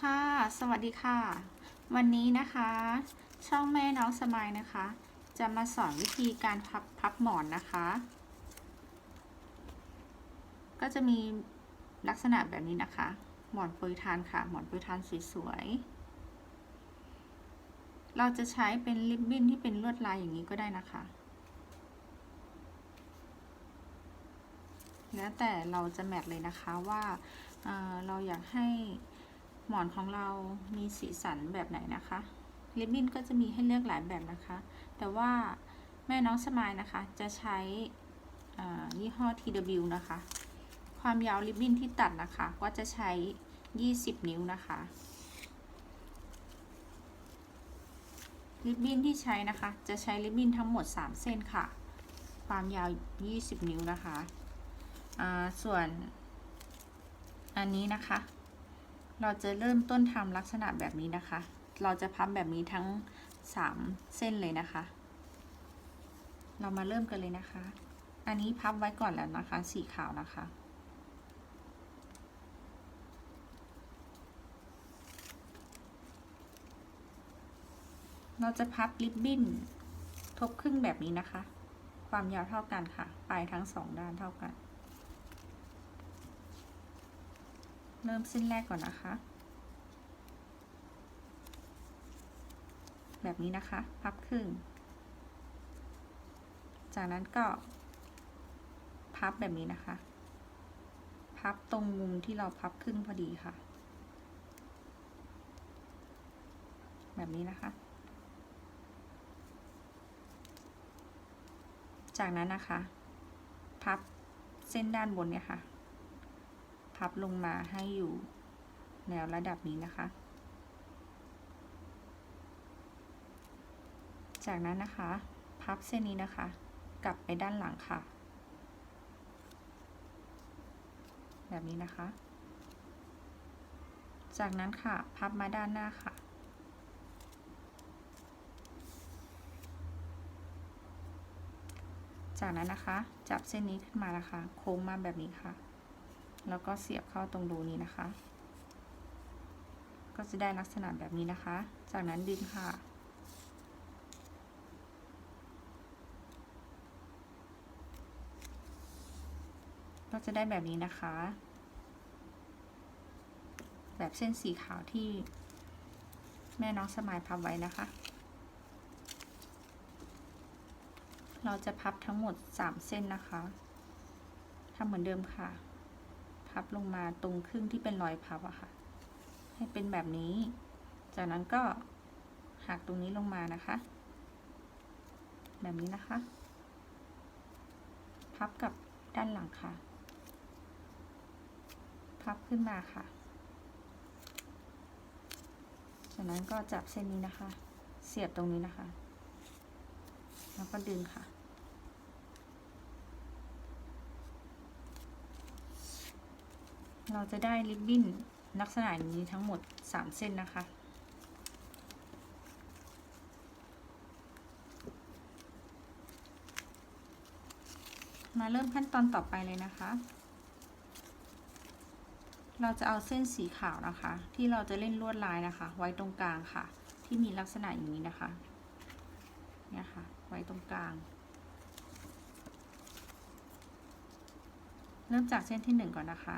ค่ะ สวัสดีค่ะ วันนี้นะคะ ช่องแม่น้องสมายนะคะ จะมาสอนวิธีการพับพับหมอนนะคะ ก็จะมีลักษณะแบบนี้นะคะ หมอนปรยทานค่ะหมอนปรยทานสวยๆเราจะใช้เป็นริบบิ้นที่เป็นลวดลายอย่างนี้ก็ได้นะคะ แล้วแต่เราจะแมทเลยนะคะว่าเอ่อเราอยากให้ หมอนของเรามีสีสันแบบไหนนะคะริบบิ้นก็จะมีให้เลือกหลายแบบนะคะ แต่ว่าแม่น้องสมายนะคะจะใช้ยี่ห้อ TW นะคะ ความยาวริบบิ้นที่ตัดนะคะ ก็จะใช้ 20 นิ้วนะคะริบบิ้นที่ใช้นะคะ จะใช้ริบบิ้นทั้งหมด 3 เส้นค่ะ ความยาว 20 นิ้วนะคะ ส่วนอันนี้นะคะ เราจะเริ่มต้นทำลักษณะแบบนี้นะคะ เราจะพับแบบนี้ทั้ง 3 เส้นเลยนะคะ เรามาเริ่มกันเลยนะคะ อันนี้พับไว้ก่อนแล้วนะคะ สีขาวนะคะ เราจะพับริบบิ้นทบครึ่งแบบนี้นะคะ ความยาวเท่ากันค่ะ ปลายทั้งสองด้านเท่ากัน เริ่มเส้นแรกก่อนนะคะ แบบนี้นะคะ พับครึ่ง จากนั้นก็ พับแบบนี้นะคะ พับตรงมุมที่เราพับครึ่งพอดีค่ะ แบบนี้นะคะ จากนั้นนะคะ พับเส้นด้านบนเนี่ยค่ะ พับลงมาให้อยู่แนวระดับนี้นะคะ จากนั้นนะคะ พับเส้นนี้นะคะ กลับไปด้านหลังค่ะ แบบนี้นะคะ จากนั้นค่ะ พับมาด้านหน้าค่ะจากนั้นนะคะ จับเส้นนี้ขึ้นมานะคะ โค้งมาแบบนี้ค่ะ แล้วก็เสียบเข้าตรงรูนี้นะคะ ก็จะได้ลักษณะแบบนี้นะคะ จากนั้นดึงค่ะ ก็จะได้แบบนี้นะคะ แบบเส้นสีขาวที่แม่น้องสมายพับไว้นะคะ เราจะพับทั้งหมด 3 เส้นนะคะทำเหมือนเดิมค่ะ พับลงมาตรงครึ่งที่เป็นรอยพับอะค่ะ ให้เป็นแบบนี้ จากนั้นก็หักตรงนี้ลงมานะคะ แบบนี้นะคะ พับกับด้านหลังค่ะ พับขึ้นมาค่ะ จากนั้นก็จับเส้นนี้นะคะ เสียบตรงนี้นะคะ แล้วก็ดึงค่ะ เราจะได้ริบบิ้นลักษณะอย่างนี้ทั้งหมด 3 เส้นนะคะ มาเริ่มขั้นตอนต่อไปเลยนะคะ เราจะเอาเส้นสีขาวนะคะ ที่เราจะเล่นลวดลายนะคะ ไว้ตรงกลางค่ะ ที่มีลักษณะอย่างนี้นะคะ เนี่ยค่ะ ไว้ตรงกลาง เริ่มจากเส้นที่หนึ่งก่อนนะคะ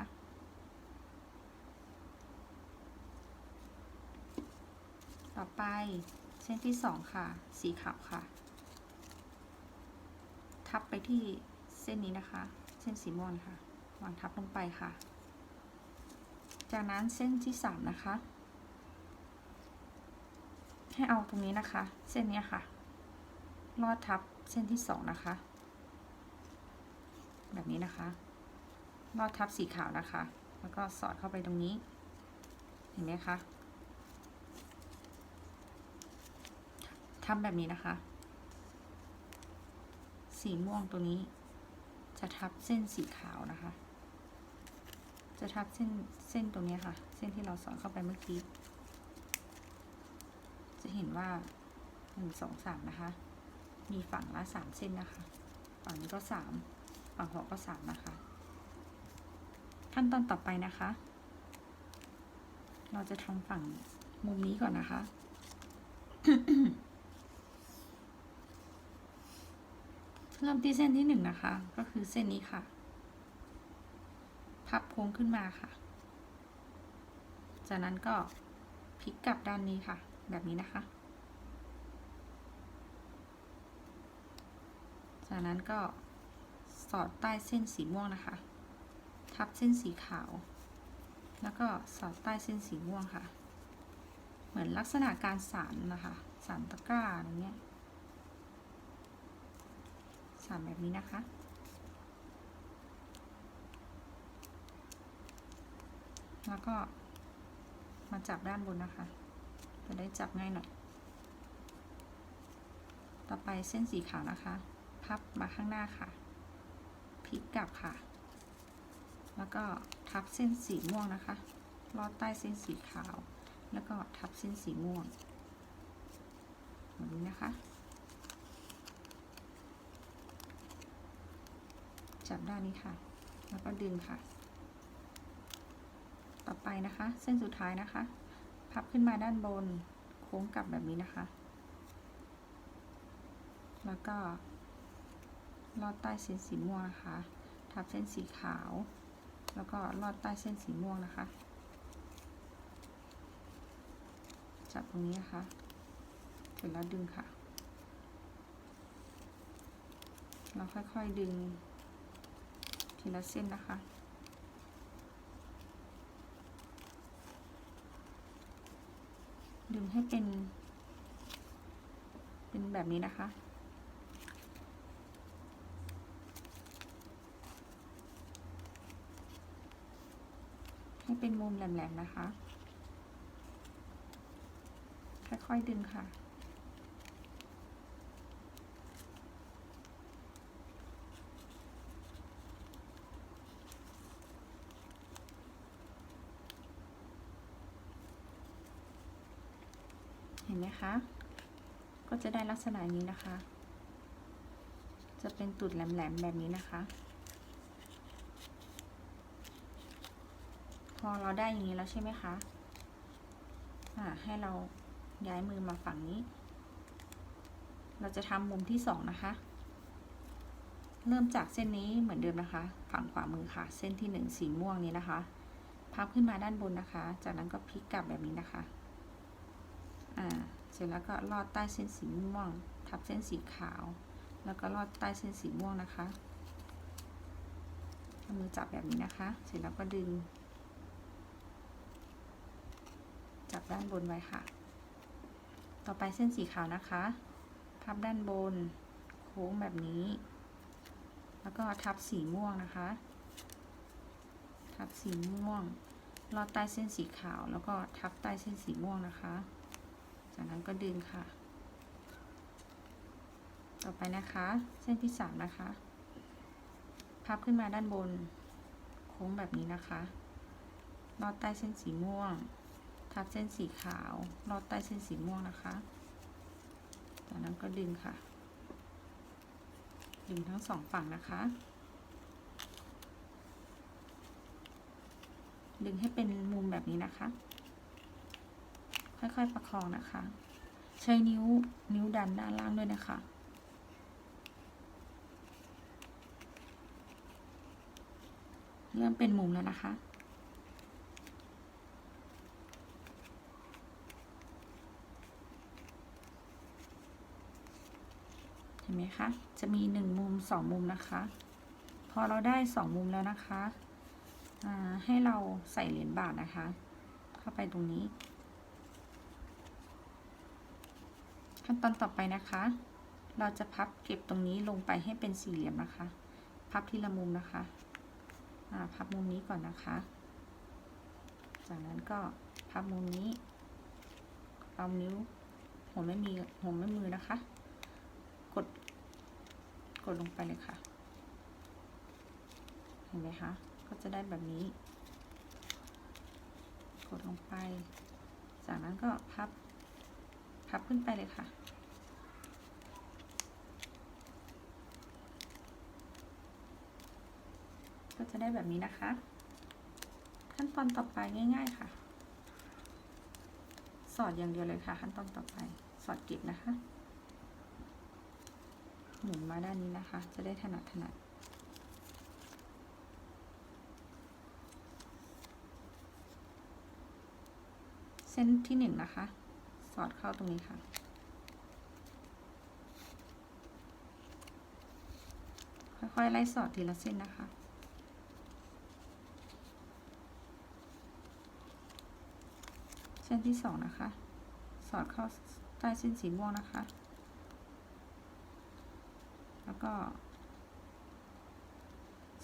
ต่อไป เส้นที่สองค่ะ สีขาวค่ะ ทับไปที่เส้นนี้นะคะ เส้นสีม่วงค่ะ วางทับลงไปค่ะ จากนั้นเส้นที่สามนะคะ ให้เอาตรงนี้นะคะ เส้นนี้ค่ะ ลอดทับเส้นที่สองนะคะ แบบนี้นะคะ ลอดทับสีขาวนะคะ แล้วก็สอดเข้าไปตรงนี้ เห็นไหมคะ ทำแบบนี้นะคะ สีม่วงตัวนี้ จะทับเส้นสีขาวนะคะ จะทับเส้นเส้นตรงนี้ค่ะ เส้นที่เราสอดเข้าไปเมื่อกี้ จะเห็นว่าหนึ่งสองสามนะคะ มีฝั่งละสามเส้นนะคะ ฝั่งนี้ก็สามฝั่งหัวก็สามนะคะ ขั้นตอนต่อไปนะคะ เราจะทำฝั่งมุมนี้ก่อนนะคะ เริ่มที่เส้นที่หนึ่งนะคะ ก็คือเส้นนี้ค่ะ พับโค้งขึ้นมาค่ะ จากนั้นก็พลิกกลับด้านนี้ค่ะ แบบนี้นะคะ จากนั้นก็สอดใต้เส้นสีม่วงนะคะ ทับเส้นสีขาว แล้วก็สอดใต้เส้นสีม่วงค่ะ เหมือนลักษณะการสานนะคะ สานตะกร้าอะไรเงี้ย สานแบบนี้นะคะ แล้วก็มาจับด้านบนนะคะ จะได้จับง่ายหน่อย ต่อไปเส้นสีขาวนะคะ พับมาข้างหน้าค่ะ พลิกกลับค่ะ แล้วก็ทับเส้นสีม่วงนะคะ ลอดใต้เส้นสีขาว แล้วก็ทับเส้นสีม่วงแบบนี้นะคะ จับด้านนี้ค่ะ แล้วก็ดึงค่ะ ต่อไปนะคะ เส้นสุดท้ายนะคะ พับขึ้นมาด้านบน โค้งกลับแบบนี้นะคะ แล้วก็ลอดใต้เส้นสีม่วงนะคะ ทับเส้นสีขาว แล้วก็ลอดใต้เส้นสีม่วงนะคะ จับตรงนี้นะคะ เสร็จแล้วดึงค่ะ เราค่อยๆดึง ทีละเส้นนะคะดึงให้เป็น เป็นแบบนี้นะคะ ให้เป็นมุมแหลมๆนะคะ ค่อยๆดึงค่ะ เห็นไหมคะ ก็จะได้ลักษณะนี้นะคะ จะเป็นตุดแหลมๆแบบนี้นะคะ พอเราได้อย่างนี้แล้วใช่ไหมคะอ่าให้เราย้ายมือมาฝั่งนี้ เราจะทำมุมที่สองนะคะ เริ่มจากเส้นนี้เหมือนเดิมนะคะ ฝั่งขวามือค่ะ เส้นที่หนึ่งสีม่วงนี้นะคะ พับขึ้นมาด้านบนนะคะ จากนั้นก็พลิกกลับแบบนี้นะคะ เสร็จแล้วก็ลอดใต้เส้นสีม่วง ทับเส้นสีขาว แล้วก็ลอดใต้เส้นสีม่วงนะคะเอามือจับแบบนี้นะคะ เสร็จแล้วก็ดึง จับด้านบนไว้ค่ะ ต่อไปเส้นสีขาวนะคะ พับด้านบน โค้งแบบนี้ แล้วก็ทับสีม่วงนะคะ ทับสีม่วง ลอดใต้เส้นสีขาว แล้วก็ทับใต้เส้นสีม่วงนะคะ จากนั้นก็ดึงค่ะ ต่อไปนะคะ เส้นที่สามนะคะ พับขึ้นมาด้านบน โค้งแบบนี้นะคะ ลอดใต้เส้นสีม่วง ทับเส้นสีขาว ลอดใต้เส้นสีม่วงนะคะ จากนั้นก็ดึงค่ะ ดึงทั้งสองฝั่งนะคะ ดึงให้เป็นมุมแบบนี้นะคะ ค่อยๆประคองนะคะ ใช้นิ้วนิ้วดันด้านล่างด้วยนะคะ เริ่มเป็นมุมแล้วนะคะเห็นไหมคะ จะมีหนึ่งมุมสองมุมนะคะ พอเราได้สองมุมแล้วนะคะ ให้เราใส่เหรียญบาทนะคะ เข้าไปตรงนี้ ขั้นตอนต่อไปนะคะ เราจะพับเก็บตรงนี้ลงไปให้เป็นสี่เหลี่ยมนะคะ พับทีละมุมนะคะพับมุมนี้ก่อนนะคะ จากนั้นก็พับมุมนี้ เอานิ้วหัวไม่มีหัวไม่มือนะคะ กด กดลงไปเลยค่ะ เห็นไหมคะ ก็จะได้แบบนี้ กดลงไป จากนั้นก็พับ พับขึ้นไปเลยค่ะ ก็จะได้แบบนี้นะคะ ขั้นตอนต่อไปง่าย ๆค่ะ สอดอย่างเดียวเลยค่ะ ขั้นตอนต่อไป สอดเก็บนะคะ หมุนมาด้านนี้นะคะ จะได้ถนัดถนัดเส้นที่หนึ่งนะคะ สอดเข้าตรงนี้ค่ะ ค่อยๆไล่สอดทีละเส้นนะคะเส้นที่สองนะคะ สอดเข้าใต้เส้นสีม่วงนะคะ แล้วก็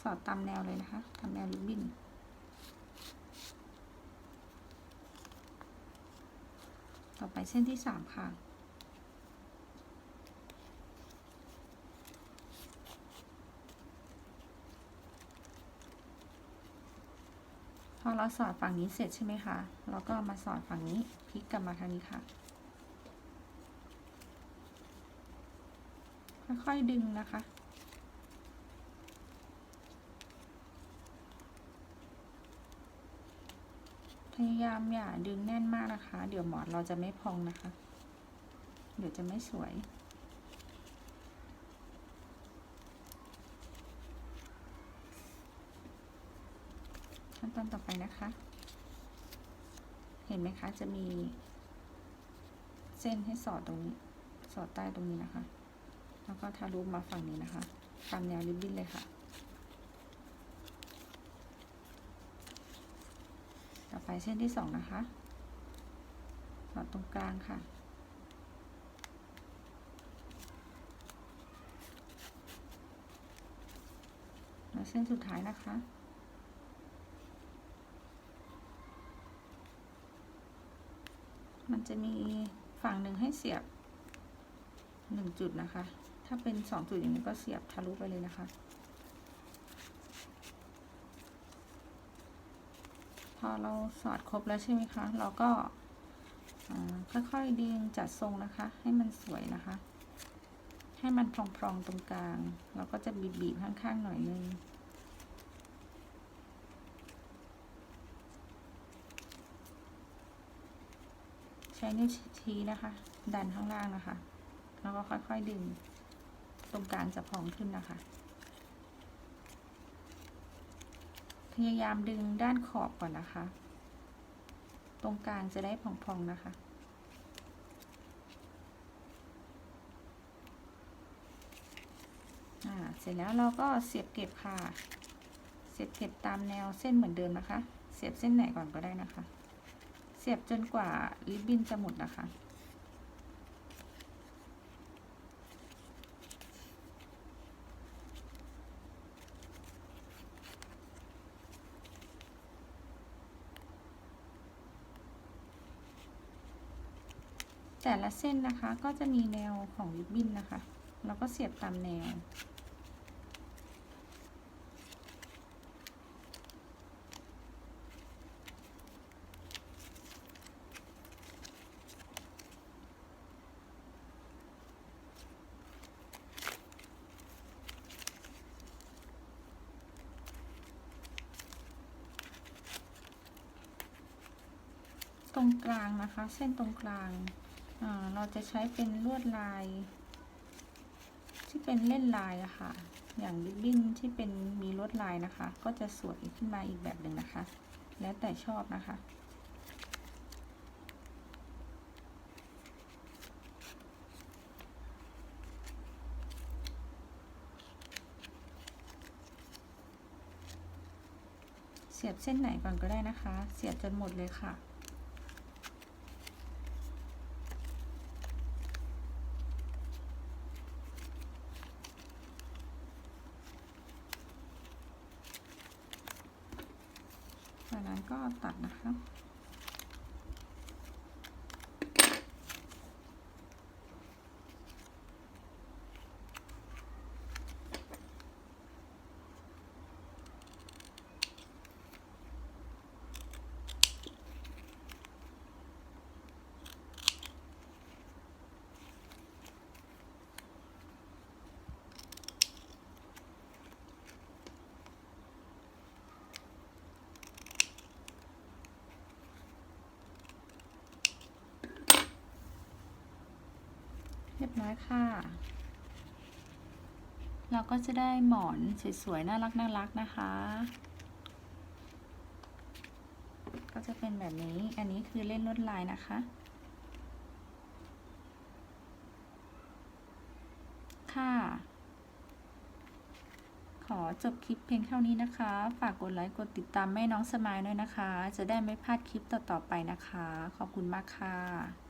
สอดตามแนวเลยนะคะ ตามแนวริบบิ้น ต่อไป เส้นที่สามค่ะ พอเราสอดฝั่งนี้เสร็จใช่ไหมคะเราก็มาสอดฝั่งนี้พลิกกลับมาทางนี้ค่ะค่อยๆดึงนะคะ พยายามอย่าดึงแน่นมากนะคะ เดี๋ยวหมอนเราจะไม่พองนะคะ เดี๋ยวจะไม่สวย ขั้นตอนต่อไปนะคะ เห็นไหมคะ จะมี เส้นให้สอดตรงนี้ สอดใต้ตรงนี้นะคะ แล้วก็ทะลุมาฝั่งนี้นะคะ ตามแนวริบบิ้นเลยค่ะ ต่อไป เส้นที่สองนะคะสอดตรงกลางค่ะ แล้วเส้นสุดท้ายนะคะมันจะมีฝั่งหนึ่งให้เสียบหนึ่งจุดนะคะ ถ้าเป็นสองจุดอย่างนี้ก็เสียบทะลุไปเลยนะคะ พอเราสอดครบแล้วใช่ไหมคะ เราก็ค่อยๆดึงจัดทรงนะคะ ให้มันสวยนะคะ ให้มันพรองๆตรงกลาง เราก็จะบีบๆข้างๆหน่อยนึงใช้นิ้วชี้นะคะ ดันข้างล่างนะคะ แล้วก็ค่อยๆดึง ตรงกลางจะพองขึ้นนะคะ พ ยายามดึงด้านขอบก่อนนะคะ ตรงกลางจะได้พองๆนะคะเสร็จแล้วเราก็เสียบเก็บค่ะ เสียบเก็บตามแนวเส้นเหมือนเดิมนะคะ เสียบเส้นไหนก่อนก็ได้นะคะ เสียบจนกว่าริบบิ้นจะหมดนะคะ แต่ละเส้นนะคะก็จะมีแนวของริบบิ้นนะคะ เราก็เสียบตามแนว ตรงกลางนะคะ เส้นตรงกลาง เราจะใช้เป็นลวดลาย ที่เป็นเล่นลายอะค่ะ อย่างริบบิ้นที่เป็นมีลวดลายนะคะ ก็จะสวยขึ้นมาอีกแบบหนึ่งนะคะ แล้วแต่ชอบนะคะเสียบเส้นไหนก่อนก็ได้นะคะ เสียบจนหมดเลยค่ะ เรียบร้อยค่ะ เราก็จะได้หมอนสวยๆน่ารักน่ารักนะคะ ก็จะเป็นแบบนี้ อันนี้คือเล่นลวดลายนะคะ ค่ะ ขอจบคลิปเพียงเท่านี้นะคะ ฝากกดไลค์ กดติดตามแม่น้องสมายด้วยนะคะ จะได้ไม่พลาดคลิปต่อๆไปนะคะ ขอบคุณมากค่ะ